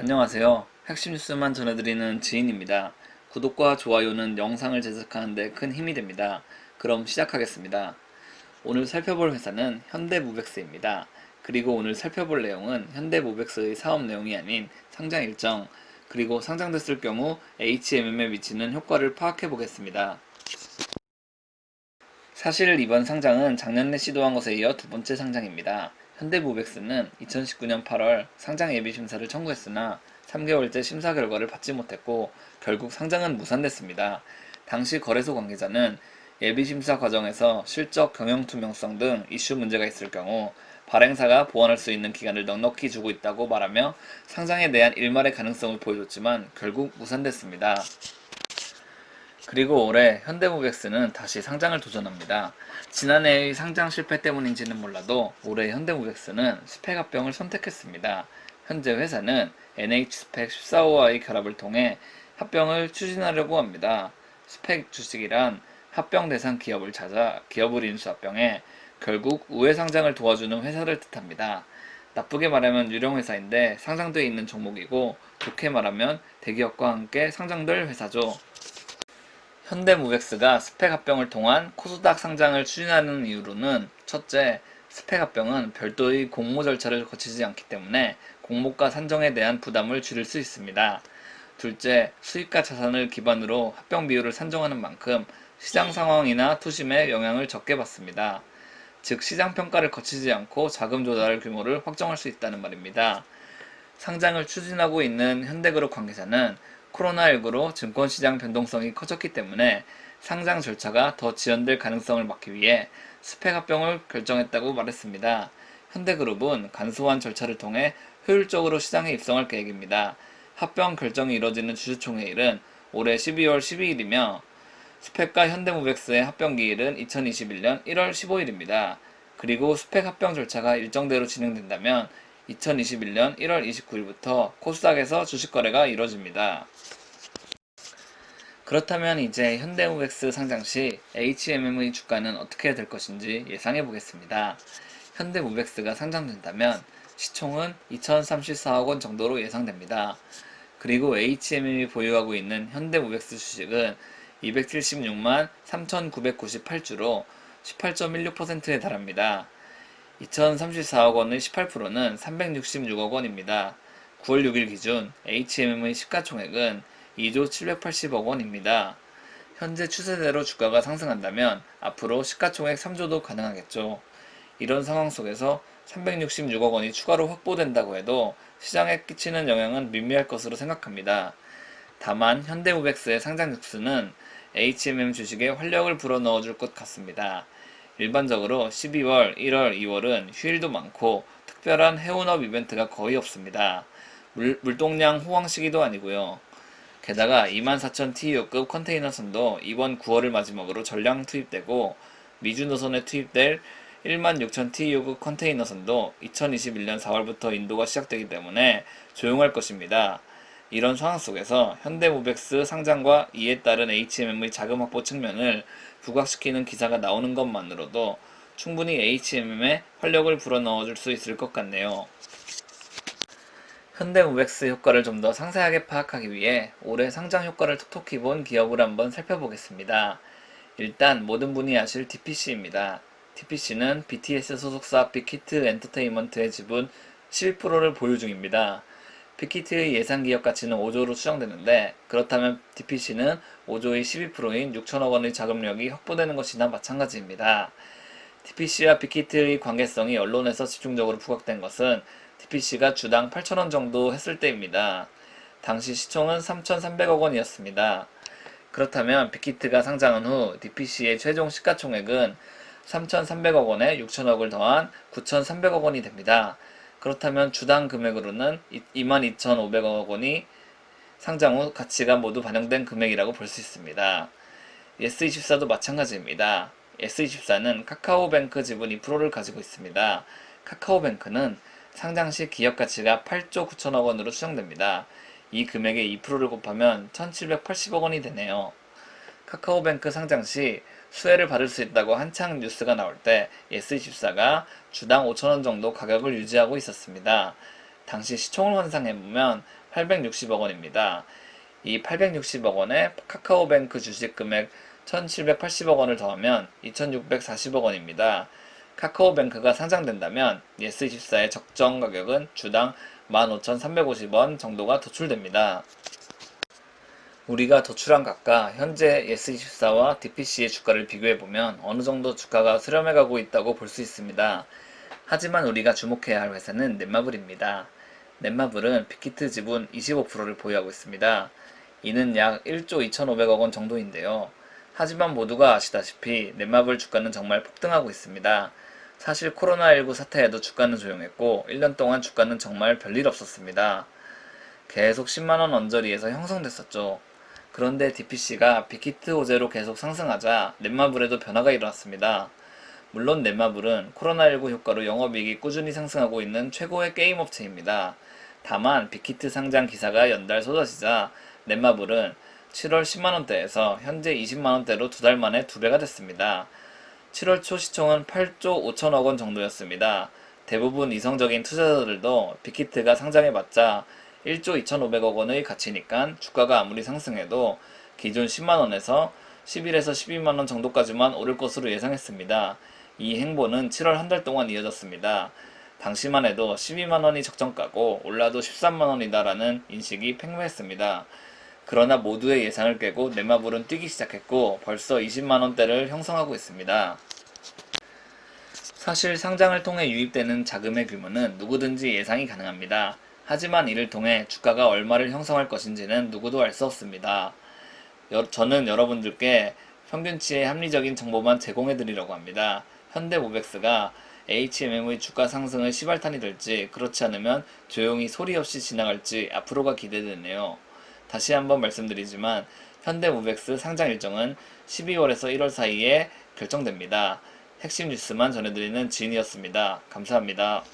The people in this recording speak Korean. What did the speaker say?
안녕하세요. 핵심 뉴스만 전해드리는 지인입니다. 구독과 좋아요는 영상을 제작하는데 큰 힘이 됩니다. 그럼 시작하겠습니다. 오늘 살펴볼 회사는 현대모백스입니다. 그리고 오늘 살펴볼 내용은 현대모백스의 사업 내용이 아닌 상장 일정, 그리고 상장됐을 경우 HMM에 미치는 효과를 파악해 보겠습니다. 사실 이번 상장은 작년에 시도한 것에 이어 두 번째 상장입니다. 현대모백스는 2019년 8월 상장 예비 심사를 청구했으나 3개월째 심사 결과를 받지 못했고 결국 상장은 무산됐습니다. 당시 거래소 관계자는 예비 심사 과정에서 실적 경영 투명성 등 이슈 문제가 있을 경우 발행사가 보완할 수 있는 기간을 넉넉히 주고 있다고 말하며 상장에 대한 일말의 가능성을 보여줬지만 결국 무산됐습니다. 그리고 올해 현대모백스는 다시 상장을 도전합니다. 지난해의 상장 실패 때문인지는 몰라도 올해 현대모백스는 스펙 합병을 선택했습니다. 현재 회사는 NH스펙 14호와의 결합을 통해 합병을 추진하려고 합니다. 스펙 주식이란 합병 대상 기업을 찾아 기업을 인수합병해 결국 우회 상장을 도와주는 회사를 뜻합니다. 나쁘게 말하면 유령 회사인데 상장돼 있는 종목이고 좋게 말하면 대기업과 함께 상장될 회사죠. 현대무백스가 스펙 합병을 통한 코스닥 상장을 추진하는 이유로는 첫째, 스펙 합병은 별도의 공모 절차를 거치지 않기 때문에 공모가 산정에 대한 부담을 줄일 수 있습니다. 둘째, 수익과 자산을 기반으로 합병 비율을 산정하는 만큼 시장 상황이나 투심에 영향을 적게 받습니다. 즉, 시장 평가를 거치지 않고 자금 조달 규모를 확정할 수 있다는 말입니다. 상장을 추진하고 있는 현대그룹 관계자는 코로나19로 증권시장 변동성이 커졌기 때문에 상장 절차가 더 지연될 가능성을 막기 위해 스펙 합병을 결정했다고 말했습니다. 현대그룹은 간소한 절차를 통해 효율적으로 시장에 입성할 계획입니다. 합병 결정이 이뤄지는 주주총회일은 올해 12월 12일이며 스펙과 현대모백스의 합병 기일은 2021년 1월 15일입니다. 그리고 스펙 합병 절차가 일정대로 진행된다면 2021년 1월 29일부터 코스닥에서 주식 거래가 이뤄집니다. 그렇다면 이제 현대모백스 상장 시 HMM의 주가는 어떻게 될 것인지 예상해 보겠습니다. 현대모백스가 상장된다면 시총은 2034억 원 정도로 예상됩니다. 그리고 HMM이 보유하고 있는 현대모백스 주식은 276만 3,998주로 18.16%에 달합니다. 2034억 원의 18%는 366억 원입니다. 9월 6일 기준 HMM의 시가총액은 2조 780억 원입니다. 현재 추세대로 주가가 상승한다면 앞으로 시가총액 3조도 가능하겠죠. 이런 상황 속에서 366억 원이 추가로 확보된다고 해도 시장에 끼치는 영향은 미미할 것으로 생각합니다. 다만 현대모백스의 상장 뉴스는 HMM 주식에 활력을 불어넣어 줄 것 같습니다. 일반적으로 12월, 1월, 2월은 휴일도 많고 특별한 해운업 이벤트가 거의 없습니다. 물, 물동량 호황 시기도 아니고요. 게다가 24,000TU급 컨테이너 선도 이번 9월을 마지막으로 전량 투입되고 미주 노선에 투입될 16,000TU급 컨테이너 선도 2021년 4월부터 인도가 시작되기 때문에 조용할 것입니다. 이런 상황 속에서 현대모백스 상장과 이에 따른 HMM의 자금 확보 측면을 부각시키는 기사가 나오는 것만으로도 충분히 HMM에 활력을 불어넣어줄 수 있을 것 같네요. 현대모백스 효과를 좀 더 상세하게 파악하기 위해 올해 상장 효과를 톡톡히 본 기업을 한번 살펴보겠습니다. 일단 모든 분이 아실 DPC입니다. DPC는 BTS 소속사 빅히트 엔터테인먼트의 지분 11%를 보유 중입니다. 빅히트의 예상 기업 가치는 5조로 추정되는데 그렇다면 DPC는 5조의 12%인 6천억 원의 자금력이 확보되는 것이나 마찬가지입니다. DPC와 빅히트의 관계성이 언론에서 집중적으로 부각된 것은 DPC가 주당 8천원 정도 했을 때입니다. 당시 시총은 3,300억 원이었습니다. 그렇다면 빅히트가 상장한 후 DPC의 최종 시가총액은 3,300억 원에 6천억을 더한 9,300억 원이 됩니다. 그렇다면 주당 금액으로는 22,500억 원이 상장 후 가치가 모두 반영된 금액이라고 볼 수 있습니다. S24도 마찬가지입니다. S24는 카카오뱅크 지분 2%를 가지고 있습니다. 카카오뱅크는 상장 시 기업 가치가 8조 9천억 원으로 추정됩니다. 이 금액의 2%를 곱하면 1780억 원이 되네요. 카카오뱅크 상장 시 수혜를 받을 수 있다고 한창 뉴스가 나올 때 S24가 주당 5천원 정도 가격을 유지하고 있었습니다. 당시 시총을 환산해보면 860억 원입니다. 이 860억 원에 카카오뱅크 주식 금액 1780억 원을 더하면 2640억 원입니다. 카카오뱅크가 상장된다면 예스24의 적정 가격은 주당 15,350원 정도가 도출됩니다. 우리가 도출한 값과 현재 예스24와 DPC의 주가를 비교해보면 어느 정도 주가가 수렴해가고 있다고 볼 수 있습니다. 하지만 우리가 주목해야 할 회사는 넷마블입니다. 넷마블은 빅히트 지분 25%를 보유하고 있습니다. 이는 약 1조 2,500억 원 정도인데요. 하지만 모두가 아시다시피 넷마블 주가는 정말 폭등하고 있습니다. 사실 코로나19 사태에도 주가는 조용했고 1년 동안 주가는 정말 별일 없었습니다. 계속 10만원 언저리에서 형성됐었죠. 그런데 DPC가 빅히트 호재로 계속 상승하자 넷마블에도 변화가 일어났습니다. 물론 넷마블은 코로나19 효과로 영업이익이 꾸준히 상승하고 있는 최고의 게임 업체입니다. 다만 빅히트 상장 기사가 연달 쏟아지자 넷마블은 7월 10만원대에서 현재 20만원대로 두 달 만에 두 배가 됐습니다. 7월 초 시총은 8조 5천억 원 정도였습니다. 대부분 이성적인 투자자들도 빅히트가 상장해봤자 1조 2,500억 원의 가치니까 주가가 아무리 상승해도 기존 10만 원에서 11에서 12만 원 정도까지만 오를 것으로 예상했습니다. 이 행보는 7월 한 달 동안 이어졌습니다. 당시만 해도 12만 원이 적정가고 올라도 13만 원이다라는 인식이 팽배했습니다. 그러나 모두의 예상을 깨고 넷마블은 뛰기 시작했고 벌써 20만 원대를 형성하고 있습니다. 사실 상장을 통해 유입되는 자금의 규모는 누구든지 예상이 가능합니다. 하지만 이를 통해 주가가 얼마를 형성할 것인지는 누구도 알 수 없습니다. 여- 저는 여러분들께 평균치의 합리적인 정보만 제공해 드리려고 합니다. 현대모백스가 HMM의 주가 상승의 시발탄이 될지 그렇지 않으면 조용히 소리 없이 지나갈지 앞으로가 기대되네요. 다시 한번 말씀드리지만 현대모백스 상장 일정은 12월에서 1월 사이에 결정됩니다. 핵심 뉴스만 전해드리는 지인이었습니다. 감사합니다.